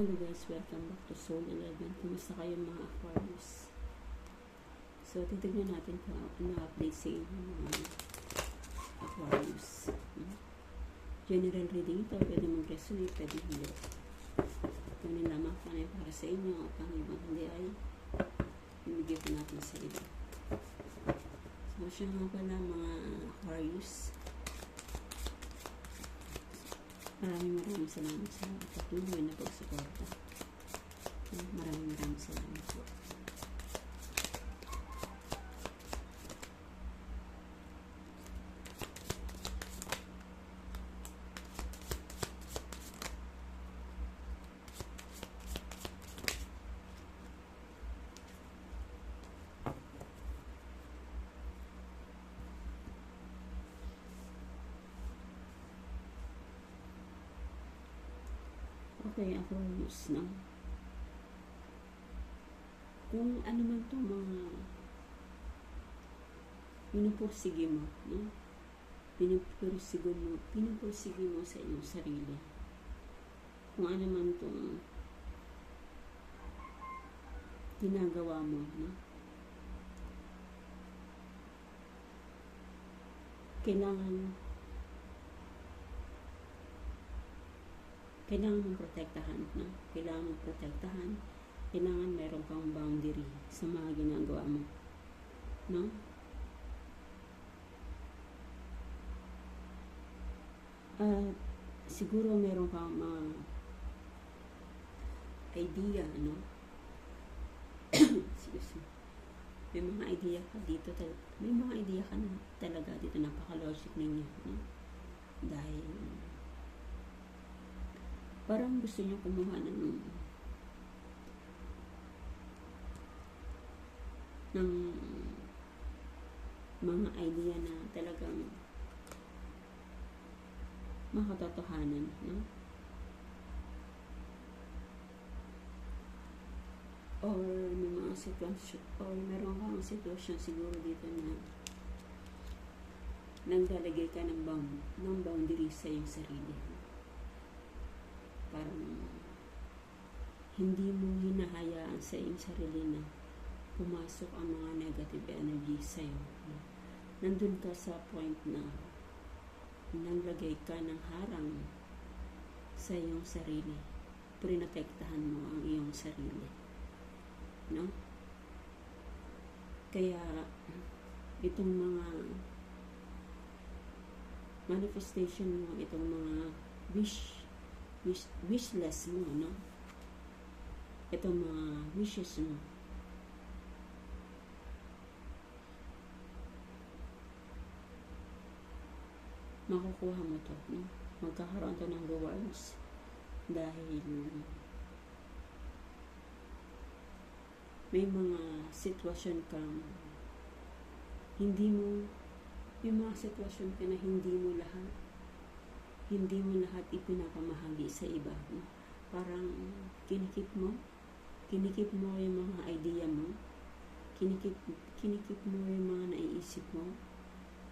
Hello guys, welcome back to Soul 11. Kumusta kayo mga Aquarius? So, titignan natin kung ano update sa inyo mga Aquarius. Hmm? General reading ito, pwede mag-resonate, pwede hindi. Ganun lamang kung ano yung para sa inyo at ang ibang hindi ay ibigay po natin sa iba. So, siya nga pala mga Aquarius. Maraming maraming salamat sa patuloy na pagsuporta. Maraming maraming salamat po. Okay, Aquarius, no? Kung ano man itong mga pinupursige mo, no? Pinupursige mo, pinupursige mo sa iyong sarili. Kung ano man itong ginagawa mo, no? Kailangan kailangan protektahan, no? Kailangan protektahan. Kailangan meron kang boundary sa mga ginagawa mo. No? At siguro meron kang mga idea, no? Excuse me. May mga idea ka dito, may mga idea ka na talaga dito, napaka-logic ninyo, no? Dahil parang gusto niyo kumuha ng ng mga idea na talagang makatotohanan, no? Or may mga sitwasyon, or meron kang sitwasyon siguro dito na naglalagay ka ng, bound, ng boundary sa iyong sarili parang hindi mo hinahayaan sa iyong sarili na pumasok ang mga negative energy sa iyo. Nandun ka sa point na naglagay ka ng harang sa iyong sarili. Prinotektahan mo ang iyong sarili. No? Kaya itong mga manifestation mo, itong mga wish wish, wishless mo, no? Ito mga wishes mo. Makukuha mo to, no? Magkakaroon to ng rewards dahil may mga sitwasyon kang hindi mo may mga sitwasyon ka na hindi mo lahat hindi mo lahat ipinapamahagi sa iba. No? Parang kinikip mo, kinikip mo yung mga idea mo, kinikip, kinikip mo yung mga naiisip mo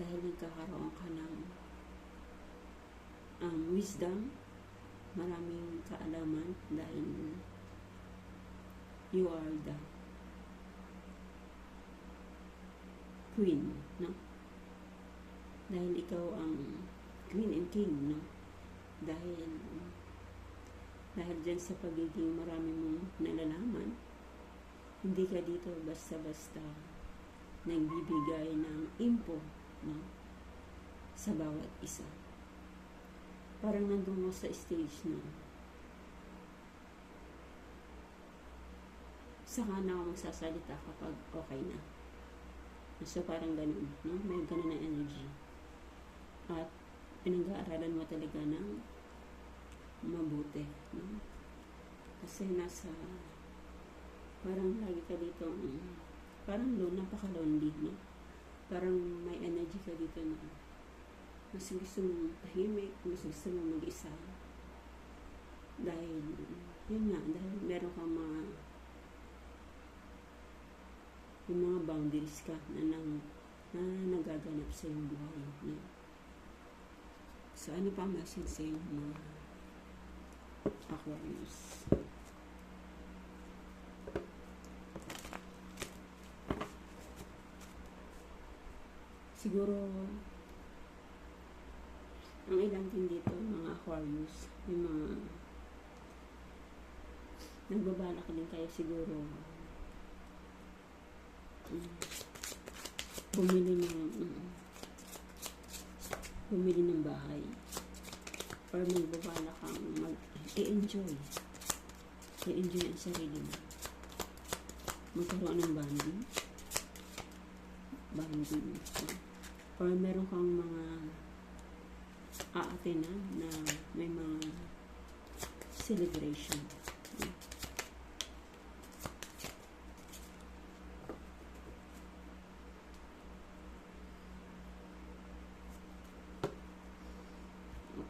dahil nagkakaroon ka ng um, wisdom, maraming kaalaman dahil you are the queen, no? Dahil ikaw ang queen and king, no? Dahil, dahil dyan sa pagiging marami mong nalalaman, hindi ka dito basta-basta nagbibigay ng info, no? Sa bawat isa. Parang nandun mo sa stage na saka na ako magsasalita kapag okay na. So, parang ganun, no? May ganun na energy. At pinag-aaralan mo talaga ng mabuti. No? Kasi nasa, parang lagi ka dito, um, parang lo, napaka-lonely, no? Parang may energy ka dito na mas gusto mong tahimik, mas gusto mong mag-isa. Dahil, yun nga, dahil meron kang mga yung mga boundaries ka na, nang, na nagaganap sa iyong buhay. No? So, ano pa ang message sa iyo, mga Aquarius? Siguro, ang ilan din dito, mga Aquarius, yung mga nagbabalak din kayo siguro mm, bumili ng mm, bumili ng bahay or magbabalak kang mag i-enjoy. Ang sarili mo. Magkaroon ng bonding. Bonding. Or meron kang mga aatenan na may mga celebration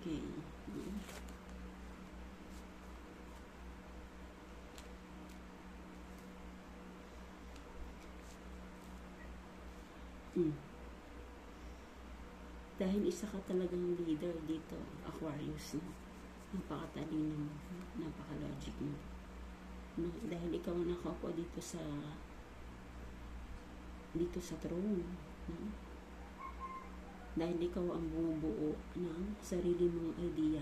okay Mm. Dahil isa ka talagang leader dito, Aquarius, no? Napakatalino mo, napaka-logic mo. No? Dahil ikaw ang nakaupo dito sa dito sa throne, no? Dahil ikaw ang bumubuo ng sarili mong idea.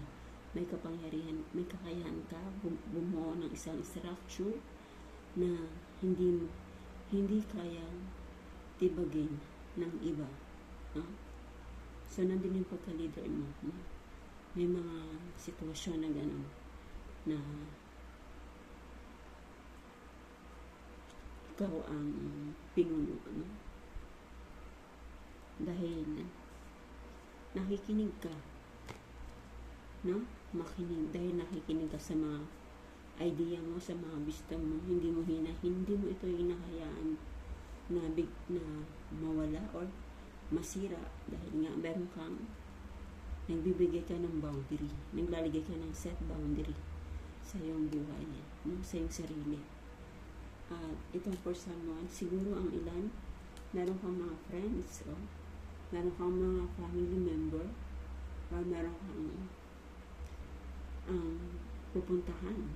May kapangyarihan, may kakayahan ka bum- bumuo ng isang structure na hindi hindi kayang tibagin ng iba. No? So, nandun yung pagka-leader mo. No? May mga sitwasyon na gano'n na ikaw ang pinuno. No? Dahil nakikinig ka. No? Makinig. Dahil nakikinig ka sa mga idea mo, sa mga gusto mo. Hindi mo hina, hindi mo ito hinahayaan na big na mawala or masira dahil nga meron kang nagbibigay ka ng boundary naglalagay ka ng set boundary sa iyong buhay no? sa iyong sarili at itong for someone siguro ang ilan meron kang mga friends o meron kang mga family member or meron kang ang pupuntahan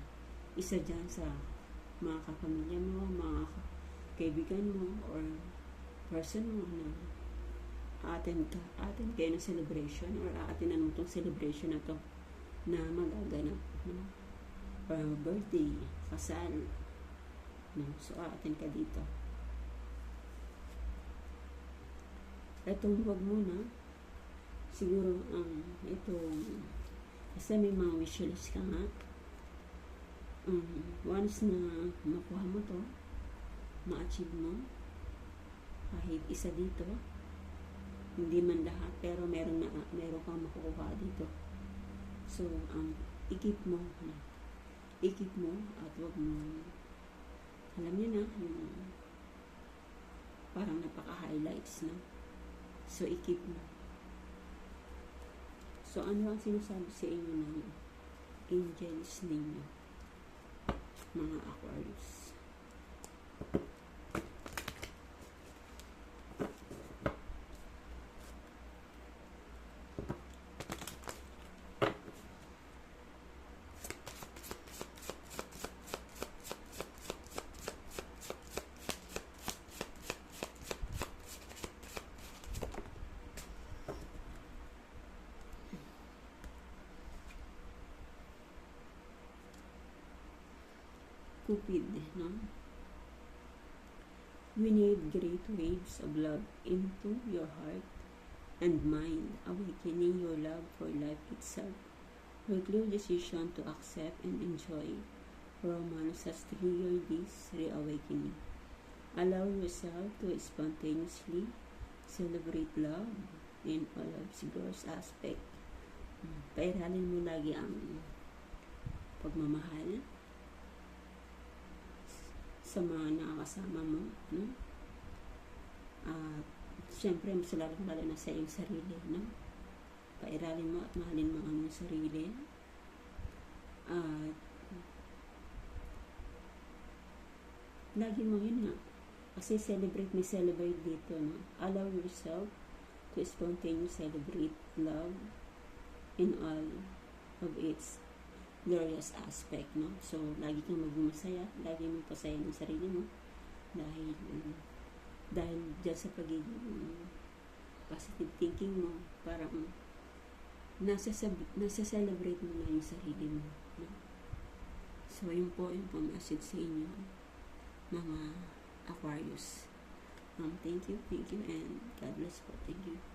isa dyan sa mga kapamilya mo mga kaibigan mo or person mo na attend ka, attend kayo ng celebration or attendan mo itong celebration na to na magaganap no? or birthday, kasal no? so attend ka dito itong wag muna siguro um, itong kasi may mga wishlist ka nga. Um, once na makuha mo to ma-achieve mo kahit isa dito hindi man lahat pero meron na meron kang makukuha dito. So um, ikip mo na ikip mo at wag mo alam niyo na yung parang napaka-highlights na so ikip mo. So ano ang sinasabi sa inyo ng angels ninyo? Mga Aquarius Cupid, no? We need great waves of love into your heart and mind, awakening your love for life itself. Your clear decision to accept and enjoy romance has triggered this reawakening. Allow yourself to spontaneously celebrate love in all of its gross aspect. Pairalin mo lagi ang pagmamahal sa mga nakakasama mo, no? At siyempre, mas lalo lalo na sa iyong sarili, no? Pairalin mo at mahalin mo ang iyong sarili. At lagi mo yun nga. Kasi celebrate, may celebrate dito, no? Allow yourself to spontaneously celebrate love in all of its glorious aspect, no? So, lagi kang maging lagi mong pasaya ng sarili mo dahil um, dahil dyan sa pagiging positive thinking mo, parang nasa, nasa celebrate mo na yung sarili mo. No? So, yun po yung po message sa inyo, mga Aquarius. Um, thank you, thank you, and God bless po. Thank you.